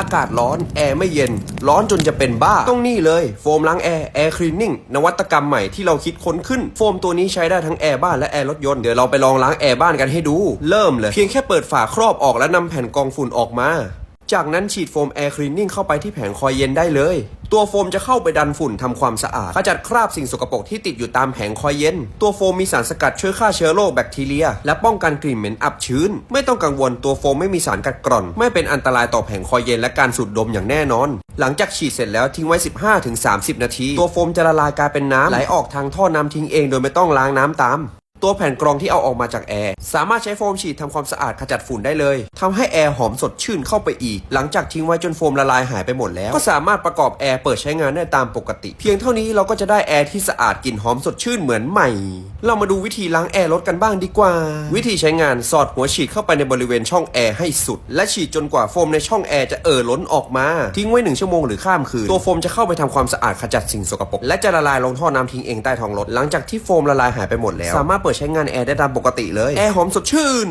อากาศร้อน แอร์ไม่เย็น ร้อนจนจะเป็นบ้า ต้องนี่เลย โฟมล้างแอร์ แอร์คลีนนิ่ง นวัตกรรมใหม่ที่เราคิดค้นขึ้น โฟมตัวนี้ใช้ได้ทั้งแอร์บ้านและแอร์รถยนต์ เดี๋ยวเราไปลองล้างแอร์บ้านกันให้ดู เริ่มเลย เพียงแค่เปิดฝาครอบออกและนำแผ่นกองฝุ่นออกมา จากนั้นฉีดโฟมแอร์คลีนนิ่งเข้าไปที่แผงคอยเย็นได้เลย ตัวโฟมจะเข้าไปดันฝุ่นทำความสะอาด ขจัดคราบสิ่งสกปรกที่ติดอยู่ตามแผงคอยเย็น ตัวโฟมมีสารสกัดช่วยฆ่าเชื้อโรคแบคทีเรีย และป้องกันกลิ่นเหม็นอับชื้น ไม่ต้องกังวลตัวโฟมไม่มีสารกัดกร่อน ไม่เป็นอันตรายต่อแผงคอยเย็นและการสูดดมอย่างแน่นอน หลังจากฉีดเสร็จแล้วทิ้งไว้ 15-30 นาที ตัวโฟมจะละลายกลายเป็นน้ำไหลออกทางท่อน้ำทิ้งเองโดยไม่ต้องล้างน้ำตาม ตัวแผ่นกรองที่เอาออกมาจากแอร์สามารถใช้โฟมฉีดทำความสะอาดขจัดฝุ่นได้เลยทำให้แอร์หอมสดชื่นเข้าไปอีก หลังจากทิ้งไว้จนโฟมละลายหายไปหมดแล้ว ก็สามารถประกอบแอร์เปิดใช้งานได้ตามปกติ เพียงเท่านี้เราก็จะได้แอร์ที่สะอาดกลิ่นหอมสดชื่นเหมือนใหม่ เรามาดูวิธีล้างแอร์รถกันบ้างดีกว่า วิธีใช้งานสอดหัวฉีดเข้าไปในบริเวณช่องแอร์ให้สุด และฉีดจนกว่าโฟมในช่องแอร์จะเอ่อล้นออกมา ทิ้งไว้หนึ่งชั่วโมงหรือข้ามคืนตัวโฟมจะเข้าไปทำความสะอาดขจัดสิ่งสกปรกและจะละลายลงท่อน้ำทิ้งเองใต้ท้องรถหลังจากที่โฟมละลายหายไปหมดแล้ว สามารถเปิดใช้งานแอร์ได้ตามปกติเลย แอร์หอมสดชื่น